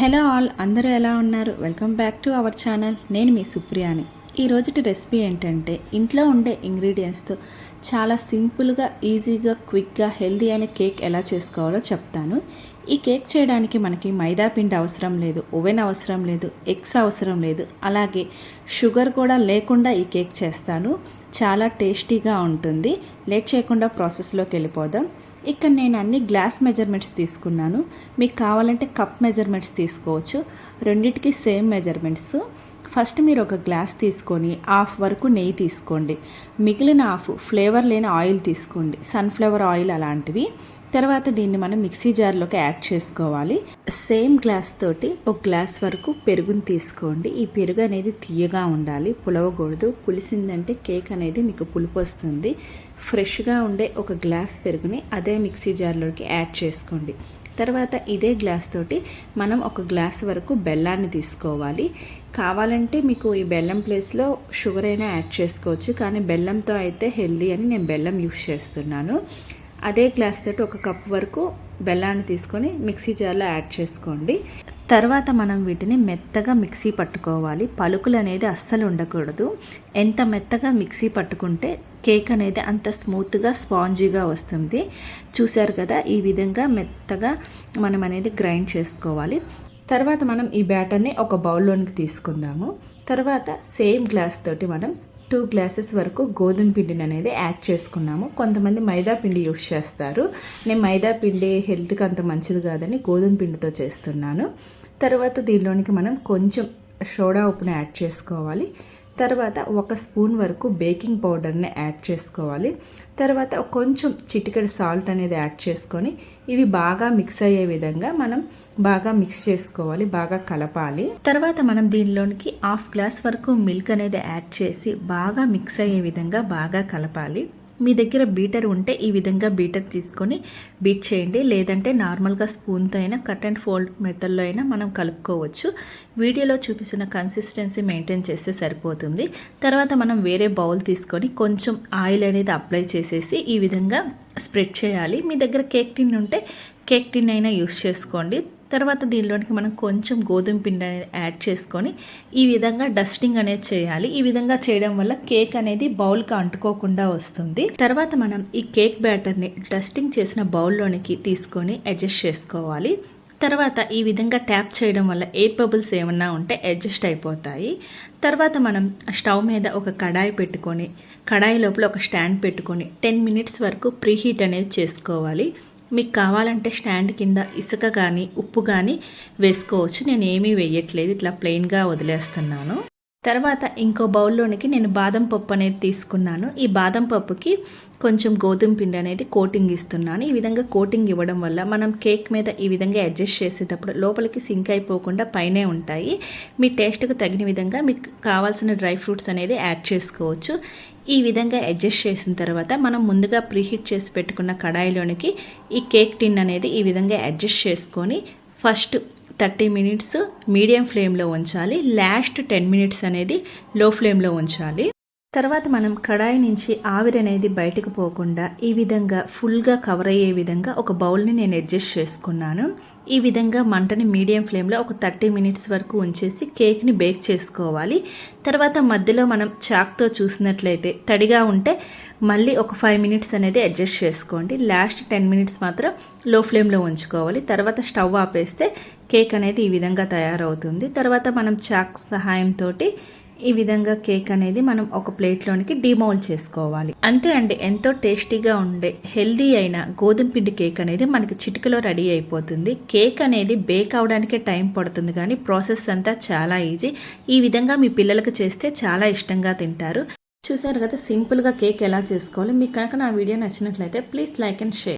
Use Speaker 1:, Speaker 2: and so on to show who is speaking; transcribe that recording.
Speaker 1: Hello all అందరూ ఎలా ఉన్నారు? Welcome back to our channel. నేను మీ సుప్రియాని. ఈ రోజుటి రెసిపీ ఏంటంటే ఇంట్లో ఉండే ఇంగ్రీడియంట్స్తో చాలా సింపుల్గా ఈజీగా క్విక్గా హెల్దీ అయిన కేక్ ఎలా చేసుకోవాలో చెప్తాను. ఈ కేక్ చేయడానికి మనకి మైదా పిండి అవసరం లేదు ఓవెన్ అవసరం లేదు ఎగ్స్ అవసరం లేదు. అలాగే షుగర్ కూడా లేకుండా ఈ కేక్ చేస్తాను. చాలా టేస్టీగా ఉంటుంది. లేట్ చేయకుండా ప్రాసెస్లోకి వెళ్ళిపోదాం. ఇక్కడ నేను అన్ని గ్లాస్ మెజర్మెంట్స్ తీసుకున్నాను. మీకు కావాలంటే కప్ మెజర్మెంట్స్ తీసుకోవచ్చు. రెండిటికి సేమ్ మెజర్మెంట్స్. ఫస్ట్ మీరు ఒక గ్లాస్ తీసుకొని హాఫ్ వరకు నెయ్యి తీసుకోండి. మిగిలిన హాఫ్ ఫ్లేవర్ లేని ఆయిల్ తీసుకోండి. సన్ఫ్లవర్ ఆయిల్ అలాంటివి. తర్వాత దీన్ని మనం మిక్సీ జార్లోకి యాడ్ చేసుకోవాలి. సేమ్ గ్లాస్ తోటి ఒక గ్లాస్ వరకు పెరుగుని తీసుకోండి. ఈ పెరుగు అనేది తీయగా ఉండాలి. పులవకూడదు. పులిసిందంటే కేక్ అనేది మీకు పులుపు వస్తుంది. ఫ్రెష్గా ఉండే ఒక గ్లాస్ పెరుగుని అదే మిక్సీ జార్లోకి యాడ్ చేసుకోండి. తర్వాత ఇదే గ్లాస్ తోటి మనం ఒక గ్లాస్ వరకు బెల్లాన్ని తీసుకోవాలి. కావాలంటే మీకు ఈ బెల్లం ప్లేస్లో షుగర్ అయినా యాడ్ చేసుకోవచ్చు కానీ బెల్లంతో అయితే హెల్దీ అని నేను బెల్లం యూస్ చేస్తున్నాను. అదే గ్లాస్ తోటి ఒక కప్ వరకు బెల్లాన్ని తీసుకొని మిక్సీ జార్లో యాడ్ చేసుకోండి. తర్వాత మనం వీటిని మెత్తగా మిక్సీ పట్టుకోవాలి. పలుకులు అనేది అస్సలు ఉండకూడదు. ఎంత మెత్తగా మిక్సీ పట్టుకుంటే కేక్ అనేది అంత స్మూత్గా స్పాంజీగా వస్తుంది. చూశారు కదా ఈ విధంగా మెత్తగా మనం అనేది గ్రైండ్ చేసుకోవాలి. తర్వాత మనం ఈ బ్యాటర్ని ఒక బౌల్లోనికి తీసుకుందాము. తర్వాత సేమ్ గ్లాస్ తోటి మనం టూ గ్లాసెస్ వరకు గోధుమ పిండిని అనేది యాడ్ చేసుకున్నాము. కొంతమంది మైదా పిండి యూస్ చేస్తారు. నేను మైదా పిండి హెల్త్కి అంత మంచిది కాదని గోధుమ పిండితో చేస్తున్నాను. తర్వాత దీనిలోనికి మనం కొంచెం సోడా ఉప్పుని యాడ్ చేసుకోవాలి. తర్వాత ఒక స్పూన్ వరకు బేకింగ్ పౌడర్ని యాడ్ చేసుకోవాలి. తర్వాత కొంచెం చిటికెడు సాల్ట్ అనేది యాడ్ చేసుకొని ఇవి బాగా మిక్స్ అయ్యే విధంగా మనం బాగా మిక్స్ చేసుకోవాలి బాగా కలపాలి. తర్వాత మనం దీనిలోనికి హాఫ్ గ్లాస్ వరకు మిల్క్ అనేది యాడ్ చేసి బాగా మిక్స్ అయ్యే విధంగా బాగా కలపాలి. మీ దగ్గర బీటర్ ఉంటే ఈ విధంగా బీటర్ తీసుకొని బీట్ చేయండి. లేదంటే నార్మల్గా స్పూన్తో అయినా కట్ అండ్ ఫోల్డ్ మెథడ్లో అయినా మనం కలుపుకోవచ్చు. వీడియోలో చూపిస్తున్న కన్సిస్టెన్సీ మెయింటైన్ చేస్తే సరిపోతుంది. తర్వాత మనం వేరే బౌల్ తీసుకొని కొంచెం ఆయిల్ అనేది అప్లై చేసేసి ఈ విధంగా స్ప్రెడ్ చేయాలి. మీ దగ్గర కేక్ టిన్ ఉంటే కేక్ టిన్ అయినా యూస్ చేసుకోండి. తర్వాత దీనిలోనికి మనం కొంచెం గోధుమ పిండి అనేది యాడ్ చేసుకొని ఈ విధంగా డస్టింగ్ అనేది చేయాలి. ఈ విధంగా చేయడం వల్ల కేక్ అనేది బౌల్కి అంటుకోకుండా వస్తుంది. తర్వాత మనం ఈ కేక్ బ్యాటర్ని డస్టింగ్ చేసిన బౌల్లోనికి తీసుకొని అడ్జస్ట్ చేసుకోవాలి. తర్వాత ఈ విధంగా ట్యాప్ చేయడం వల్ల ఎయిర్ బబుల్స్ ఏమన్నా ఉంటే అడ్జస్ట్ అయిపోతాయి. తర్వాత మనం స్టవ్ మీద ఒక కడాయి పెట్టుకొని కడాయి లోపల ఒక స్టాండ్ పెట్టుకొని టెన్ మినిట్స్ వరకు ప్రీహీట్ అనేది చేసుకోవాలి. మీకు కావాలంటే స్టాండ్ కింద ఇసుక కానీ ఉప్పు కానీ వేసుకోవచ్చు. నేను ఏమీ వేయట్లేదు. ఇట్లా ప్లెయిన్గా వదిలేస్తున్నాను. తర్వాత ఇంకో బౌల్లోనికి నేను బాదం పప్పు అనేది తీసుకున్నాను. ఈ బాదం పప్పుకి కొంచెం గోధుమ పిండి అనేది కోటింగ్ ఇస్తున్నాను. ఈ విధంగా కోటింగ్ ఇవ్వడం వల్ల మనం కేక్ మీద ఈ విధంగా అడ్జస్ట్ చేసేటప్పుడు లోపలికి సింక్ అయిపోకుండా పైనే ఉంటాయి. మీ టేస్ట్కు తగిన విధంగా మీకు కావాల్సిన డ్రై ఫ్రూట్స్ అనేది యాడ్ చేసుకోవచ్చు. ఈ విధంగా అడ్జస్ట్ చేసిన తర్వాత మనం ముందుగా ప్రీహీట్ చేసి పెట్టుకున్న కడాయిలోనికి ఈ కేక్ టిన్ అనేది ఈ విధంగా అడ్జస్ట్ చేసుకొని ఫస్ట్ థర్టీ మినిట్స్ మీడియం ఫ్లేమ్లో ఉంచాలి. లాస్ట్ టెన్ మినిట్స్ అనేది లో ఫ్లేమ్లో ఉంచాలి. తర్వాత మనం కడాయి నుంచి ఆవిరి అనేది బయటకు పోకుండా ఈ విధంగా ఫుల్గా కవర్ అయ్యే విధంగా ఒక బౌల్ని నేను అడ్జస్ట్ చేసుకున్నాను. ఈ విధంగా మంటని మీడియం ఫ్లేమ్లో ఒక థర్టీ మినిట్స్ వరకు ఉంచేసి కేక్ని బేక్ చేసుకోవాలి. తర్వాత మధ్యలో మనం చాక్తో చూసినట్లయితే తడిగా ఉంటే మళ్ళీ ఒక ఫైవ్ మినిట్స్ అనేది అడ్జస్ట్ చేసుకోండి. లాస్ట్ టెన్ మినిట్స్ మాత్రం లో ఫ్లేమ్లో ఉంచుకోవాలి. తర్వాత స్టవ్ ఆపేస్తే కేక్ అనేది ఈ విధంగా తయారవుతుంది. తర్వాత మనం చాక్ సహాయంతో ఈ విధంగా కేక్ అనేది మనం ఒక ప్లేట్లోనికి డిమౌల్ చేసుకోవాలి. అంతే అండి. ఎంతో టేస్టీగా ఉండే హెల్దీ అయిన గోధుమ పిండి కేక్ అనేది మనకి చిటికలో రెడీ అయిపోతుంది. కేక్ అనేది బేక్ అవడానికే టైం పడుతుంది కానీ ప్రాసెస్ అంతా చాలా ఈజీ ఈ విధంగా మీ పిల్లలకు చేస్తే చాలా ఇష్టంగా తింటారు. చూసారు కదా సింపుల్గా కేక్ ఎలా చేసుకోవాలి? మీకు కనుక నా వీడియో నచ్చినట్లయితే ప్లీజ్ లైక్ అండ్ షేర్.